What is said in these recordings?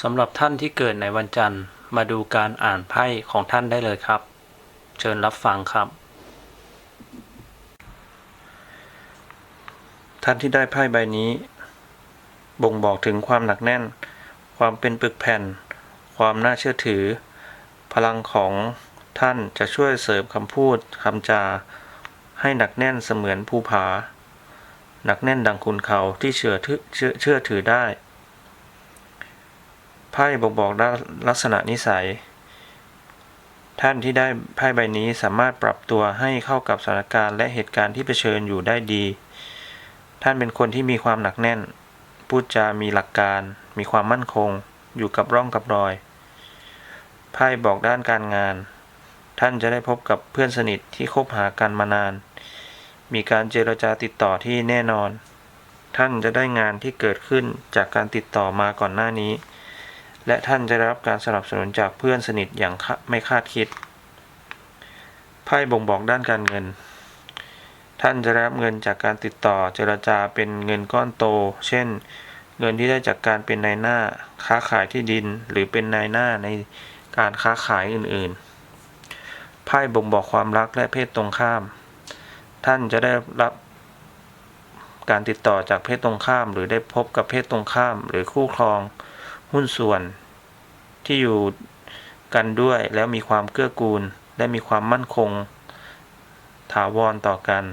สำหรับท่านที่เกิดในวันจันทร์ มาดูการอ่านไพ่ของท่านได้เลยครับ เชิญรับฟังครับ ท่านที่ได้ไพ่ใบนี้ บ่งบอกถึงความหนักแน่น ความเป็นปึกแผ่น ความน่าเชื่อถือ พลังของท่านจะช่วยเสริมคำพูดคำจา ให้หนักแน่นเสมือนภูผา หนักแน่นดังคุณเขาที่เชื่อถือเชื่อเชื่อถือได้ ไพ่บอกบอกลักษณะนิสัย ท่านที่ได้ไพ่ใบนี้สามารถปรับตัวให้เข้ากับสถานการณ์และเหตุการณ์ที่เผชิญอยู่ได้ดี ท่านเป็นคนที่มีความหนักแน่น พูดจามีหลักการ มีความมั่นคง อยู่กับร่องกับรอย ไพ่บอกด้านการงาน ท่านจะได้พบกับเพื่อนสนิทที่คบหากันมานาน มีการเจรจาติดต่อที่แน่นอน ท่านจะได้งานที่เกิดขึ้นจากการติดต่อมาก่อนหน้านี้ และท่านจะได้รับการสนับสนุนจากเพื่อนสนิทอย่างไม่คาดคิด ไพ่บ่งบอกด้านการเงิน ท่านจะได้รับเงินจากการติดต่อเจรจาเป็นเงินก้อนโต เช่น เงินที่ได้จากการเป็นนายหน้าค้าขายที่ดินหรือเป็นนายหน้าในการค้าขายอื่นๆ ไพ่บ่งบอกความรักและเพศตรงข้าม ท่านจะได้รับการติดต่อจากเพศตรงข้าม หรือได้พบกับเพศตรงข้าม หรือคู่ครอง หุ้นส่วน ที่อยู่กันด้วยแล้วมีความเกื้อกูล และมีความมั่นคง ถาวรต่อกัน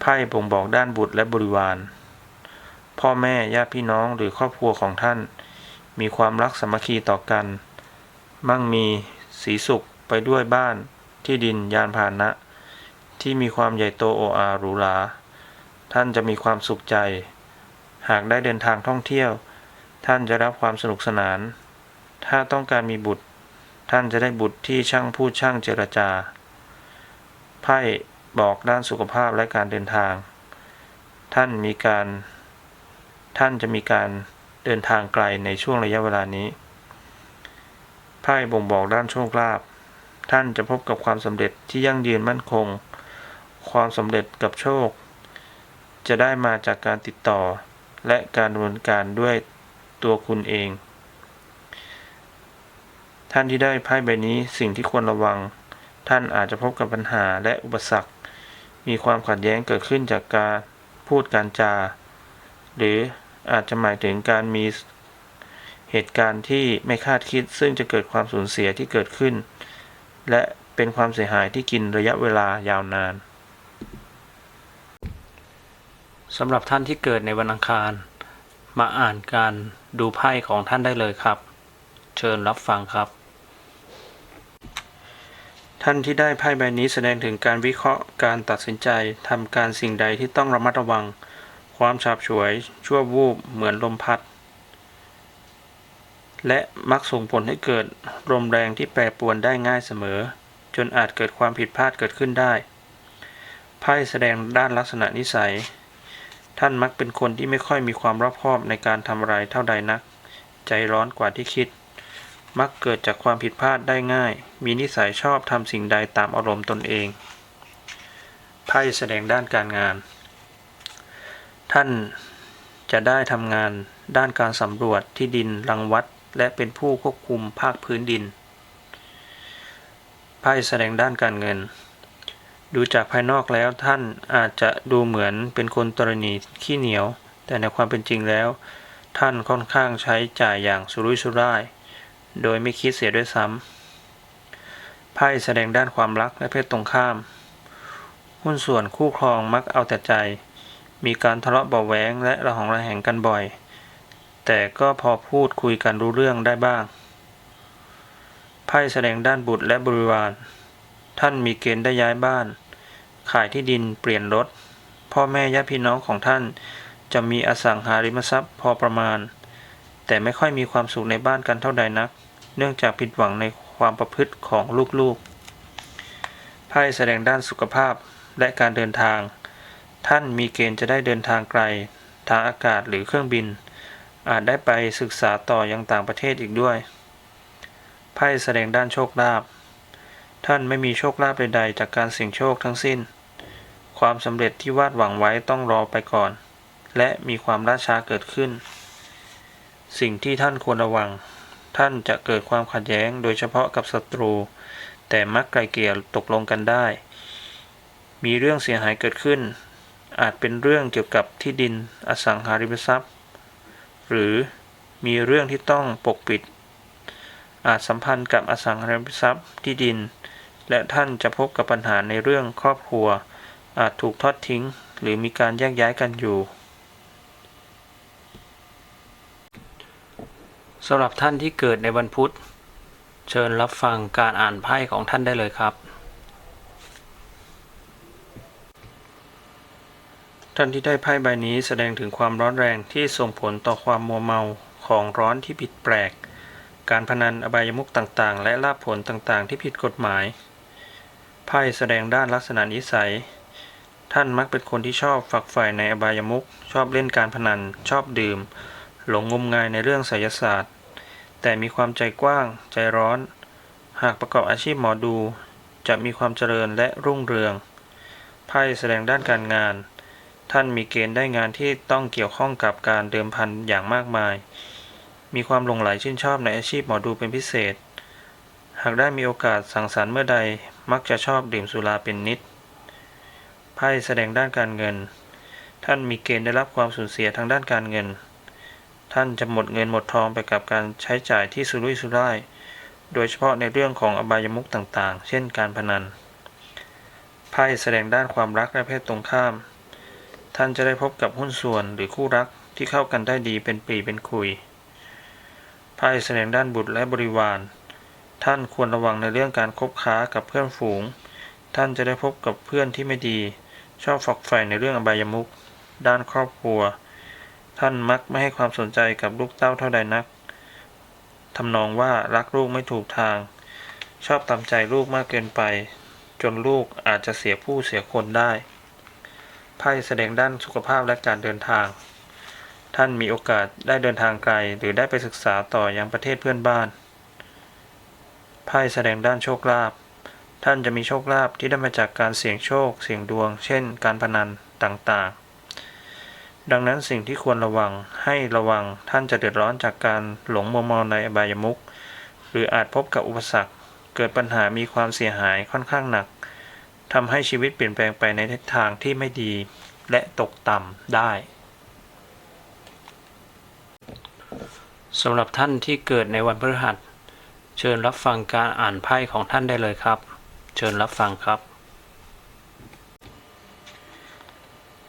ไพ่บ่งบอกด้านบุตรและบริวาร พ่อแม่ญาติพี่น้องหรือครอบครัวของท่าน มีความรักสามัคคีต่อกัน มั่งมีสีสุขไปด้วยบ้านที่ดินยานพาหนะ ที่มีความใหญ่โตโออาหรูหราท่านจะมีความสุขใจ หากได้เดินทางท่องเที่ยว ท่านจะรับความสนุกสนาน ถ้าต้องการมีบุตร ท่านจะได้บุตรที่ช่างพูดช่างเจรจา ไพ่บอกด้านสุขภาพและการเดินทาง ท่านมีการ ท่านจะมีการเดินทางไกลในช่วงระยะเวลานี้ ไพ่บ่งบอกด้านโชคลาภ ท่านจะพบกับความสำเร็จที่ยั่งยืนมั่นคง ความสำเร็จกับโชค จะได้มาจากการติดต่อและการดำเนินการด้วย ตัวคุณเอง ท่านที่ได้ไพ่ใบนี้สิ่งที่ควรระวัง ท่านอาจจะพบกับปัญหาและอุปสรรค มีความขัดแย้งเกิดขึ้นจากการพูดการจา หรืออาจจะหมายถึงการมีเหตุการณ์ที่ไม่คาดคิด ซึ่งจะเกิดความสูญเสียที่เกิดขึ้น และเป็นความเสียหายที่กินระยะเวลายาวนานสำหรับท่านที่เกิดในวันอังคาร มาอ่านการดูไพ่ของท่านได้เลยครับ เชิญรับฟังครับ ท่านที่ได้ไพ่ใบนี้แสดงถึงการวิเคราะห์การตัดสินใจทำการสิ่งใดที่ต้องระมัดระวัง ความฉาบฉวย ชั่ววูบเหมือนลมพัด และมักส่งผลให้เกิดลมแรงที่แปรปรวนได้ง่ายเสมอ จนอาจเกิดความผิดพลาดเกิดขึ้นได้ไพ่แสดงด้านลักษณะนิสัย ท่านมักเป็นคนที่ไม่ค่อยมีความรอบคอบในการทำอะไรเท่าใดนัก ใจร้อนกว่าที่คิด มักเกิดจากความผิดพลาดได้ง่าย มีนิสัยชอบทำสิ่งใดตามอารมณ์ตนเอง ไพ่แสดงด้านการงาน ท่านจะได้ทำงานด้านการสำรวจที่ดินรังวัด และเป็นผู้ควบคุมภาคพื้นดิน ไพ่แสดงด้านการเงิน ดูจากภายนอกแล้วท่านอาจจะดูเหมือนเป็นคนตรณีขี้เหนียว แต่ในความเป็นจริงแล้ว ท่านค่อนข้างใช้จ่ายอย่างสุรุ่ยสุร่าย โดยไม่คิดเสียด้วยซ้ำไพ่แสดงด้านความรักและเพศตรงข้าม หุ้นส่วนคู่ครองมักเอาแต่ใจ มีการทะเลาะเบาะแว้งและระหองระแหงกันบ่อย แต่ก็พอพูดคุยกันรู้เรื่องได้บ้างไพ่แสดงด้านบุตรและบริวาร ท่านมีเกณฑ์ได้ย้ายบ้าน ขายที่ดินเปลี่ยนรถ พ่อแม่ญาติพี่น้องของท่าน จะมีอสังหาริมทรัพย์พอประมาณ แต่ไม่ค่อยมีความสุขในบ้านกันเท่าใดนัก เนื่องจากผิดหวังในความประพฤติของลูกๆไพ่แสดงด้านสุขภาพและการเดินทาง ท่านมีเกณฑ์จะได้เดินทางไกล ทางอากาศหรือเครื่องบิน อาจได้ไปศึกษาต่อยังต่างประเทศอีกด้วยไพ่แสดงด้านโชคลาภท่านไม่มีโชคลาภใดๆ จากการเสี่ยงโชคทั้งสิ้น ความสำเร็จที่วาดหวังไว้ต้องรอไปก่อน และมีความล่าช้าเกิดขึ้น สิ่งที่ท่านควรระวัง ท่านจะเกิดความขัดแย้งโดยเฉพาะกับศัตรู แต่มักไกลเกลี่ยตกลงกันได้ มีเรื่องเสียหายเกิดขึ้น อาจเป็นเรื่องเกี่ยวกับที่ดินอสังหาริมทรัพย์ หรือมีเรื่องที่ต้องปกปิด อาจสัมพันธ์กับอสังหาริมทรัพย์ที่ดิน และท่านจะพบกับปัญหาในเรื่องครอบครัว อาจถูกทอดทิ้ง หรือมีการแยกย้ายกันอยู่สำหรับท่านที่เกิดในวันพุธ เชิญรับฟังการอ่านไพ่ของท่านได้เลยครับ ท่านที่ได้ไพ่ใบนี้แสดงถึงความร้อนแรงที่ส่งผลต่อความมัวเมาของร้อนที่ผิดแปลก การพนันอบายมุขต่างๆ และลาภผลต่างๆ ที่ผิดกฎหมาย ไพ่แสดงด้านลักษณะนิสัย ท่านมักเป็นคนที่ชอบฝักใฝ่ในอบายมุขชอบเล่นการพนัน ชอบดื่ม หลงงมงายในเรื่องไสยศาสตร์ แต่มีความใจกว้าง ใจร้อน หากประกอบอาชีพหมอดู จะมีความเจริญและรุ่งเรือง ไพ่แสดงด้านการงาน ท่านมีเกณฑ์ได้งานที่ต้องเกี่ยวข้องกับการเดิมพันอย่างมากมาย มีความหลงไหลชื่นชอบในอาชีพหมอดูเป็นพิเศษ หากได้มีโอกาสสังสรรค์เมื่อใด มักจะชอบดื่มสุราเป็นนิด ไพ่แสดงด้านการเงิน ท่านมีเกณฑ์ได้รับความสูญเสียทางด้านการเงิน ท่านจะหมดเงินหมดทองไปกับการใช้จ่ายที่สุรุ่ยสุร่าย โดยเฉพาะในเรื่องของอบายมุขต่างๆ เช่นการพนัน ไพ่แสดงด้านความรักและเพศตรงข้าม ท่านจะได้พบกับหุ้นส่วนหรือคู่รักที่เข้ากันได้ดีเป็นปีเป็นคุย ไพ่แสดงด้านบุตรและบริวาร ท่านควรระวังในเรื่องการคบค้ากับเพื่อนฝูง ท่านจะได้พบกับเพื่อนที่ไม่ดี ชอบฝักใฝ่ในเรื่องอบายมุขด้านครอบครัว ท่านมักไม่ให้ความสนใจกับลูกเต้าเท่าใดนักทำนองว่ารักลูกไม่ถูกทาง ชอบตามใจลูกมากเกินไป จนลูกอาจจะเสียผู้เสียคนได้ไพ่แสดงด้านสุขภาพและการเดินทาง ท่านมีโอกาสได้เดินทางไกล หรือได้ไปศึกษาต่อยังประเทศเพื่อนบ้านไพ่แสดงด้านโชคลาภ ท่านจะมีโชคลาภที่ได้มาจากการเสี่ยงโชค เสี่ยงดวง เช่น การพนันต่างๆ ดังนั้นสิ่งที่ควรระวังให้ระวังท่านจะเดือดร้อนจากการหลงมัวเมาในอบายมุขหรืออาจพบกับอุปสรรค เกิดปัญหามีความเสียหายค่อนข้างหนักทำให้ชีวิตเปลี่ยนแปลงไปในทิศทางที่ไม่ดี และตกต่ำได้สำหรับท่านที่เกิดในวันพฤหัส เชิญรับฟังการอ่านไพ่ของท่านได้เลยครับ เชิญรับฟังครับ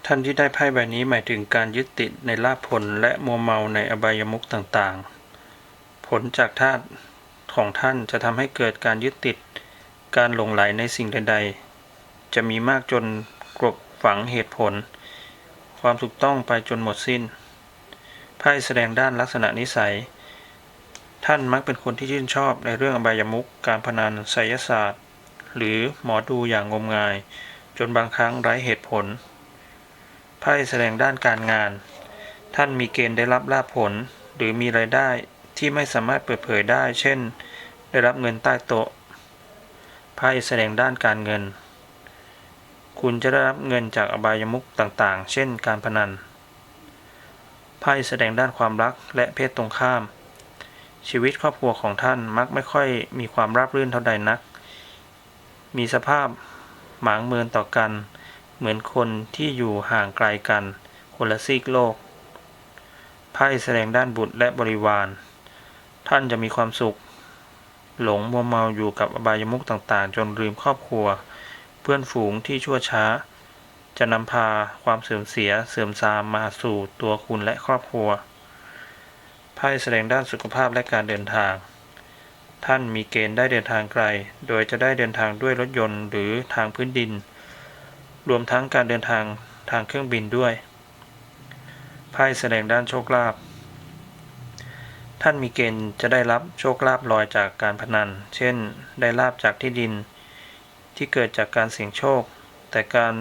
ท่านที่ได้ไพ่ใบนี้หมายถึงการยึดติดในลาภผลและมัวเมาในอบายมุขต่างๆ ผลจากธาตุของท่านจะทำให้เกิดการยึดติด การหลงไหลในสิ่งใดๆ จะมีมากจนกลบฝังเหตุผล ความถูกต้องไปจนหมดสิ้นไพ่แสดงด้านลักษณะนิสัย ท่านมักเป็นคนที่ชื่นชอบในเรื่องอบายมุขการพนันไสยศาสตร์ หรือหมอดูอย่างงมงาย จนบางครั้งไร้เหตุผล ไพ่แสดงด้านการงาน ท่านมีเกณฑ์ได้รับลาภผล หรือมีรายได้ที่ไม่สามารถเปิดเผยได้ เช่น ได้รับเงินใต้โต๊ะ ไพ่แสดงด้านการเงิน คุณจะได้รับเงินจากอบายมุขต่างๆ เช่น การพนัน ไพ่แสดงด้านความรักและเพศตรงข้ามชีวิตครอบครัวของท่านมักไม่ค่อยมีความราบรื่นเท่าใดนัก มีสภาพหมางเมินต่อกัน เหมือนคนที่อยู่ห่างไกลกัน คนละซีกโลกไพ่แสดงด้านบุตรและบริวาร ท่านจะมีความสุข หลงมัวเมาอยู่กับอบายมุขต่างๆ จนลืมครอบครัว เพื่อนฝูงที่ชั่วช้า จะนำพาความเสื่อมเสียเสื่อมทรามมาสู่ตัวคุณและครอบครัวไพ่แสดงด้านสุขภาพและการเดินทาง ท่านมีเกณฑ์ได้เดินทางไกล โดยจะได้เดินทางด้วยรถยนต์หรือทางพื้นดิน รวมทั้งการเดินทางทางเครื่องบินด้วย ไพ่แสดงด้านโชคลาภ ท่านมีเกณฑ์จะได้รับโชคลาภลอยจากการพนัน เช่น ได้ลาบจากที่ดิน ที่เกิดจากการเสี่ยงโชค แต่การ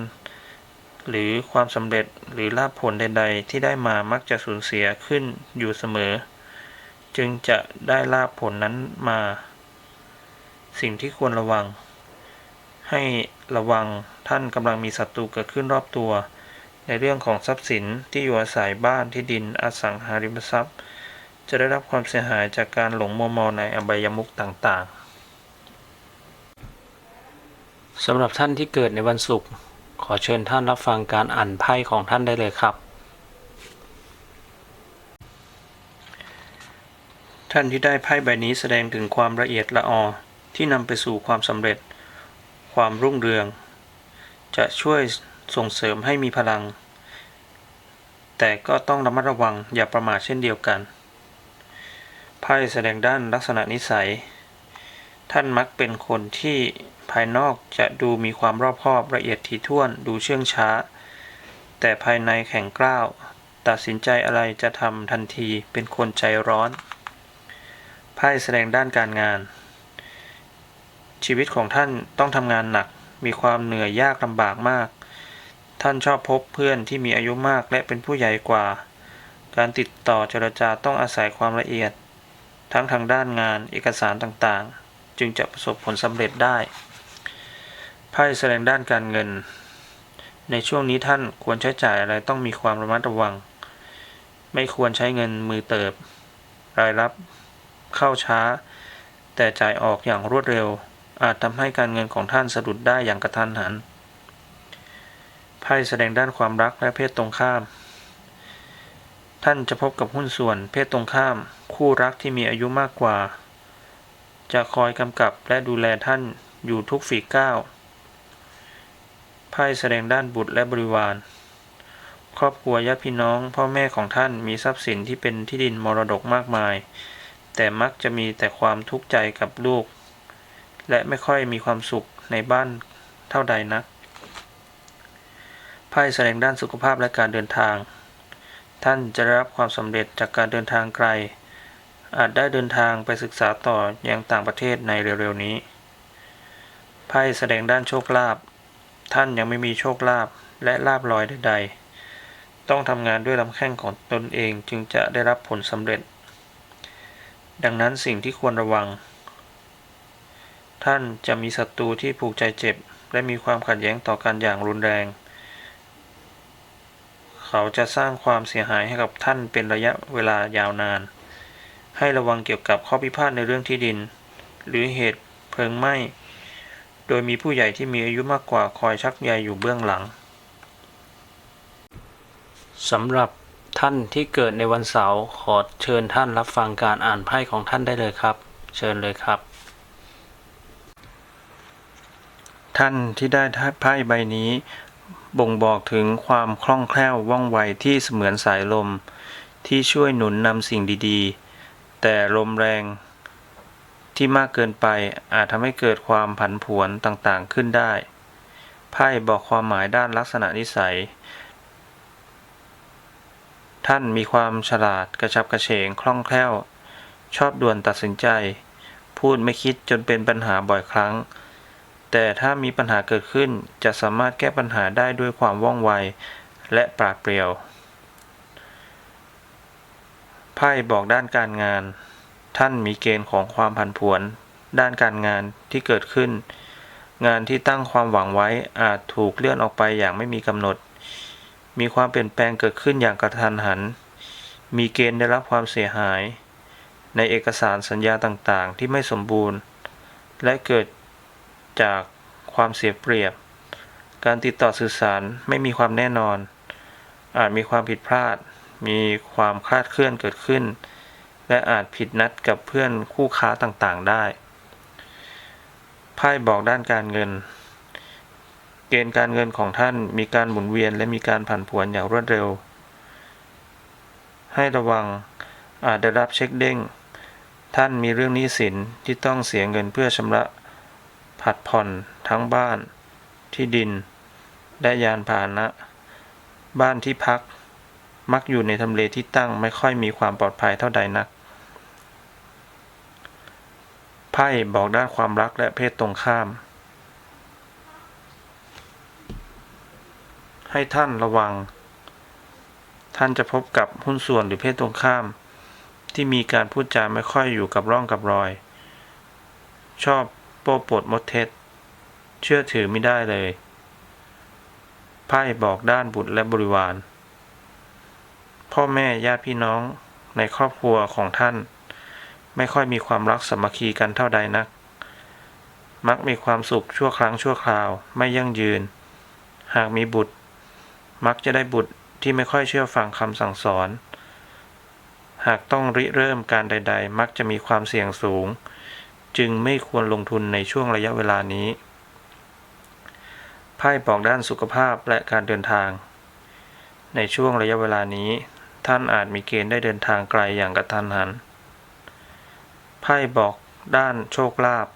หรือความสำเร็จหรือลาภผลใดๆ ที่ได้มามักจะสูญเสียขึ้นอยู่เสมอ จึงจะได้ลาภผลนั้นมา สิ่งที่ควรระวัง ให้ระวังท่านกำลังมีศัตรูเกิดขึ้นรอบตัว ในเรื่องของทรัพย์สินที่อยู่อาศัยบ้านที่ดินอสังหาริมทรัพย์ จะได้รับความเสียหายจากการหลงมัวเมาในอบายมุขต่างๆสำหรับท่านที่เกิดในวันศุกร์ขอเชิญท่านรับฟังการอ่านไพ่ของท่านได้เลยครับ ท่านที่ได้ไพ่ใบนี้แสดงถึงความละเอียดละออที่นำไปสู่ความสำเร็จ ความรุ่งเรือง จะช่วยส่งเสริมให้มีพลัง แต่ก็ต้องระมัดระวังอย่าประมาทเช่นเดียวกัน ไพ่แสดงด้านลักษณะนิสัย ท่านมักเป็นคนที่ภายนอกจะดูมีความรอบคอบละเอียดถี่ถ้วนดูเชื่องช้า แต่ภายในแข็งกร้าว ตัดสินใจอะไรจะทำทันทีเป็นคนใจร้อน ไพ่แสดงด้านการงาน ชีวิตของท่านต้องทำงานหนัก มีความเหนื่อยยากลำบากมาก ท่านชอบพบเพื่อนที่มีอายุมากและเป็นผู้ใหญ่กว่า การติดต่อเจรจาต้องอาศัยความละเอียด ทั้งทางด้านงานเอกสารต่างๆ จึงจะประสบผลสำเร็จได้ ไพ่แสดงด้านการเงิน ในช่วงนี้ท่านควรใช้จ่ายอะไรต้องมีความระมัดระวัง ไม่ควรใช้เงินมือเติบ รายรับ เข้าช้า แต่จ่ายออกอย่างรวดเร็ว อาจทำให้การเงินของท่านสะดุดได้อย่างกระทันหันไพ่แสดงด้านความรักและเพศตรงข้าม ท่านจะพบกับหุ้นส่วนเพศตรงข้าม คู่รักที่มีอายุมากกว่า จะคอยกำกับและดูแลท่านอยู่ทุกฝีก้าวไพ่แสดงด้านบุตรและบริวาร ครอบครัวญาติพี่น้อง พ่อแม่ของท่านมีทรัพย์สินที่เป็นที่ดินมรดกมากมาย แต่มักจะมีแต่ความทุกข์ใจกับลูก และไม่ค่อยมีความสุขในบ้านเท่าใดนักไพ่แสดงด้านสุขภาพและการเดินทาง ท่านจะได้รับความสำเร็จจากการเดินทางไกล อาจได้เดินทางไปศึกษาต่อยังต่างประเทศในเร็วๆนี้ไพ่แสดงด้านโชคลาภท่านยังไม่มีโชคลาภและลาบลอยใดๆ ต้องทำงานด้วยลำแข้งของตนเองจึงจะได้รับผลสำเร็จ ดังนั้นสิ่งที่ควรระวัง ท่านจะมีศัตรูที่ผูกใจเจ็บ และมีความขัดแย้งต่อกันอย่างรุนแรง เขาจะสร้างความเสียหายให้กับท่านเป็นระยะเวลายาวนาน ให้ระวังเกี่ยวกับข้อพิพาทในเรื่องที่ดิน หรือเหตุเพลิงไหม้ โดยมีผู้ใหญ่ที่มีอายุมากกว่าคอยชักใยอยู่เบื้องหลังสำหรับ ท่านที่เกิดในวันเสาร์ขอเชิญท่านรับฟังการอ่านไพ่ของท่านได้เลยครับ เชิญเลยครับ ท่านที่ได้ไพ่ใบนี้ บ่งบอกถึงความคล่องแคล่วว่องไวที่เสมือนสายลม ที่ช่วยหนุนนำสิ่งดีๆ แต่ลมแรง ที่มากเกินไปอาจทำให้เกิดความผันผวนต่างๆขึ้นได้ ไพ่บอกความหมายด้านลักษณะนิสัย ท่านมีความฉลาดกระชับกระเฉงคล่องแคล่ว ชอบด่วนตัดสินใจ พูดไม่คิดจนเป็นปัญหาบ่อยครั้ง แต่ถ้ามีปัญหาเกิดขึ้นจะสามารถแก้ปัญหาได้ด้วยความว่องไว และปราดเปรียว ไพ่บอกด้านการงาน ท่านมีเกณฑ์ของความผันผวน ด้านการงานที่เกิดขึ้น งานที่ตั้งความหวังไว้อาจถูกเลื่อนออกไปอย่างไม่มีกำหนด มีความเปลี่ยนแปลงเกิดขึ้นอย่างกระทันหัน มีเกณฑ์ได้รับความเสียหาย ในเอกสารสัญญาต่างๆ ที่ไม่สมบูรณ์ และเกิดจากความเสียเปรียบ การติดต่อสื่อสารไม่มีความแน่นอน อาจมีความผิดพลาด มีความคลาดเคลื่อนเกิดขึ้น และอาจผิดนัดกับเพื่อนคู่ค้าต่างๆได้ไพ่บอกด้านการเงิน กณฑ์การเงินของท่านมีการหมุนเวียนและมีการผันผวนอย่างรวดเร็ว ให้ระวังอาจได้รับเช็คเด้ง ท่านมีเรื่องหนี้สินที่ต้องเสียเงินเพื่อชำระ ผัดผ่อนทั้งบ้าน ที่ดิน และยานพาหนะ บ้านที่พัก มักอยู่ในทำเลที่ตั้งไม่ค่อยมีความปลอดภัยเท่าใดนักไพ่บอกด้านความรักและเพศตรงข้าม ให้ท่านระวัง ท่านจะพบกับหุ้นส่วนหรือเพศตรงข้าม ที่มีการพูดจาไม่ค่อยอยู่กับร่องกับรอย ชอบโป้ปดมดเท็จ เชื่อถือไม่ได้เลย ไพ่บอกด้านบุตรและบริวาร พ่อแม่ญาติพี่น้องในครอบครัวของท่าน ไม่ค่อยมีความรักสามัคคีกันเท่าใดนัก มักมีความสุขชั่วครั้งชั่วคราวไม่ยั่งยืน หากมีบุตร มักจะได้บุตรที่ไม่ค่อยเชื่อฟังคำสั่งสอน หากต้องริเริ่มการใด ๆ มักจะมีความเสี่ยงสูง จึงไม่ควรลงทุนในช่วงระยะเวลานี้ ไพ่บอกด้านสุขภาพและการเดินทาง ในช่วงระยะเวลานี้ ท่านอาจมีเกณฑ์ได้เดินทางไกลอย่างกระทันหัน ไพ่บอกด้านโชคลาภ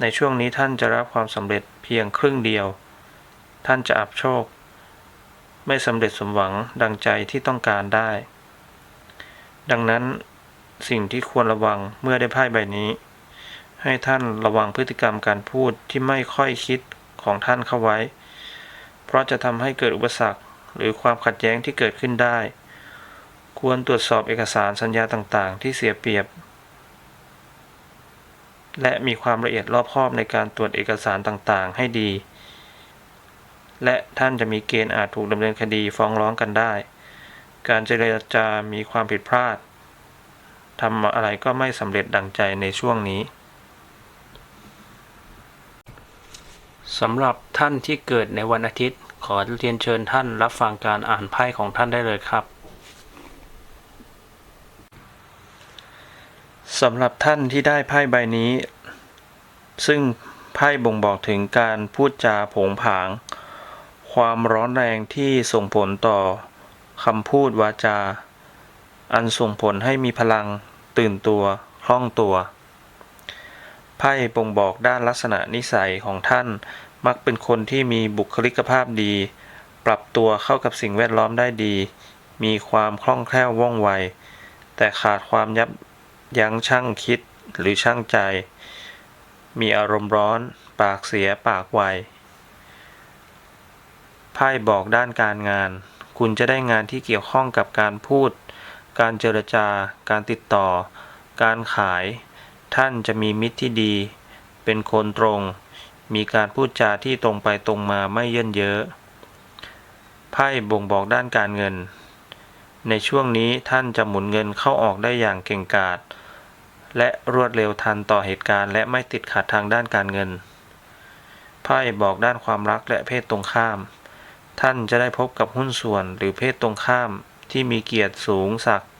ในช่วงนี้ท่านจะรับความสำเร็จเพียงครึ่งเดียว ท่านจะอับโชค ไม่สำเร็จสมหวังดังใจที่ต้องการได้ ดังนั้นสิ่งที่ควรระวังเมื่อได้ไพ่ใบนี้ ให้ท่านระวังพฤติกรรมการพูดที่ไม่ค่อยคิดของท่านเข้าไว้ เพราะจะทำให้เกิดอุปสรรคหรือความขัดแย้งที่เกิดขึ้นได้ ควรตรวจสอบเอกสารสัญญาต่างๆ ที่เสียเปรียบ และมีความละเอียดรอบคอบในการตรวจเอกสารต่างๆ ให้ดี และท่านจะมีเกณฑ์อาจถูกดำเนินคดีฟ้องร้องกันได้ การเจรจามีความผิดพลาดทำอะไรก็ไม่สำเร็จดังใจในช่วงนี้สำหรับท่านที่เกิดในวันอาทิตย์ ขอเรียนเชิญท่านรับฟังการอ่านไพ่ของท่านได้เลยครับสำหรับท่านที่ได้ไพ่ใบนี้ ซึ่งไพ่บ่งบอกถึงการพูดจาผงผาง ความร้อนแรงที่ส่งผลต่อคำพูดวาจา อันส่งผลให้มีพลัง ตื่นตัว คล่องตัวไพ่บ่งบอกด้านลักษณะนิสัยของท่าน มักเป็นคนที่มีบุคลิกภาพดี ปรับตัวเข้ากับสิ่งแวดล้อมได้ดี มีความคล่องแคล่วว่องไว แต่ขาดความยับยั้งชั่งคิดหรือชั่งใจ มีอารมณ์ร้อน ปากเสียปากไว ไพ่บอกด้านการงาน คุณจะได้งานที่เกี่ยวข้องกับการพูด การเจรจา การติดต่อ การขาย ท่านจะมีมิตรที่ดี เป็นคนตรง มีการพูดจาที่ตรงไปตรงมาไม่เยินเยอะไพ่บ่งบอกด้านการเงิน ในช่วงนี้ท่านจะหมุนเงินเข้าออกได้อย่างเก่งกาจและรวดเร็วทันต่อเหตุการณ์ และไม่ติดขัดทางด้านการเงินไพ่บอกด้านความรักและเพศตรงข้าม ท่านจะได้พบกับหุ้นส่วนหรือเพศตรงข้ามที่มีเกียรติสูงศักดิ์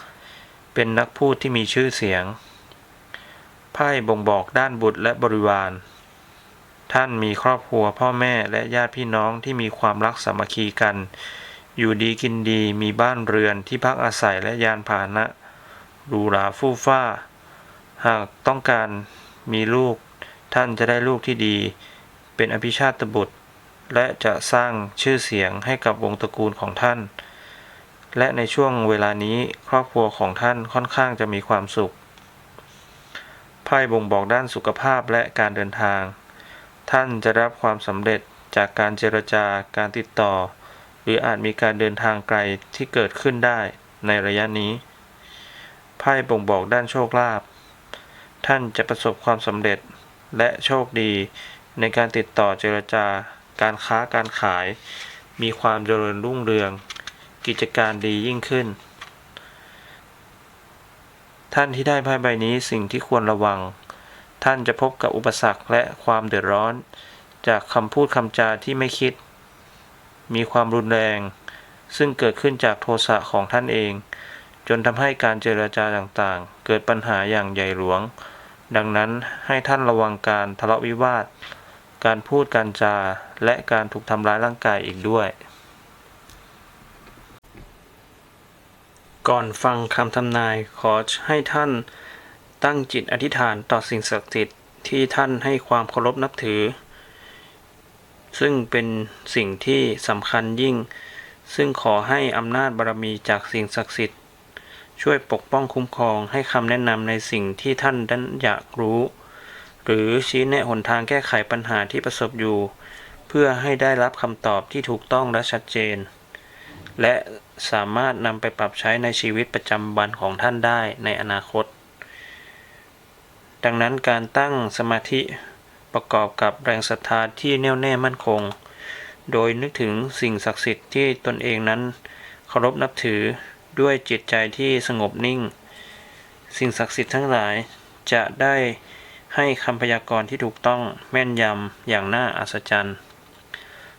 เป็นนักพูดที่มีชื่อเสียง ไพ่บ่งบอกด้านบุตรและบริวาร ท่านมีครอบครัวพ่อแม่และญาติพี่น้องที่มีความรักสามัคคีกัน อยู่ดีกินดีมีบ้านเรือนที่พักอาศัยและยานพาหนะหรูหราฟู่ฟ้า หากต้องการมีลูก ท่านจะได้ลูกที่ดี เป็นอภิชาติบุตร และจะสร้างชื่อเสียงให้กับวงตระกูลของท่าน และในช่วงเวลานี้ครอบครัวของท่านค่อนข้างจะมีความสุข ไพ่บ่งบอกด้านสุขภาพและการเดินทาง ท่านจะรับความสำเร็จจากการเจรจาการติดต่อ หรืออาจมีการเดินทางไกลที่เกิดขึ้นได้ในระยะนี้ ไพ่บ่งบอกด้านโชคลาภ ท่านจะประสบความสำเร็จและโชคดีในการติดต่อเจรจา การค้าการขาย มีความเจริญรุ่งเรือง กิจการดียิ่งขึ้น ท่านที่ได้ไพ่ใบนี้สิ่งที่ควรระวัง ท่านจะพบกับอุปสรรคและความเดือดร้อน จากคำพูดคำจาที่ไม่คิด มีความรุนแรง ซึ่งเกิดขึ้นจากโทสะของท่านเอง จนทำให้การเจรจาต่างๆ เกิดปัญหาอย่างใหญ่หลวงดังนั้นให้ท่านระวังการทะเลาะวิวาท การพูดการจา และการถูกทำร้ายร่างกายอีกด้วย ก่อนฟังคำทำนายขอให้ท่านตั้งจิตอธิษฐานต่อสิ่งศักดิ์สิทธิ์ที่ท่านให้ความเคารพนับถือ ซึ่งเป็นสิ่งที่สำคัญยิ่ง ซึ่งขอให้อำนาจบารมีจากสิ่งศักดิ์สิทธิ์ ช่วยปกป้องคุ้มครองให้คำแนะนำในสิ่งที่ท่านนั้นอยากรู้ หรือชี้แนะหนทางแก้ไขปัญหาที่ประสบอยู่ พื่อให้ได้รับคำตอบที่ถูกต้องและชัดเจน และสามารถนำไปปรับใช้ในชีวิตประจำวันของท่านได้ในอนาคต ดังนั้นการตั้งสมาธิประกอบกับแรงศรัทธาที่แน่วแน่มั่นคง โดยนึกถึงสิ่งศักดิ์สิทธิ์ที่ตนเองนั้นเคารพนับถือด้วยจิตใจที่สงบนิ่ง สิ่งศักดิ์สิทธิ์ทั้งหลายจะได้ให้คำพยากรณ์ที่ถูกต้องแม่นยำอย่างน่าอัศจรรย์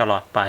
ตลอดไป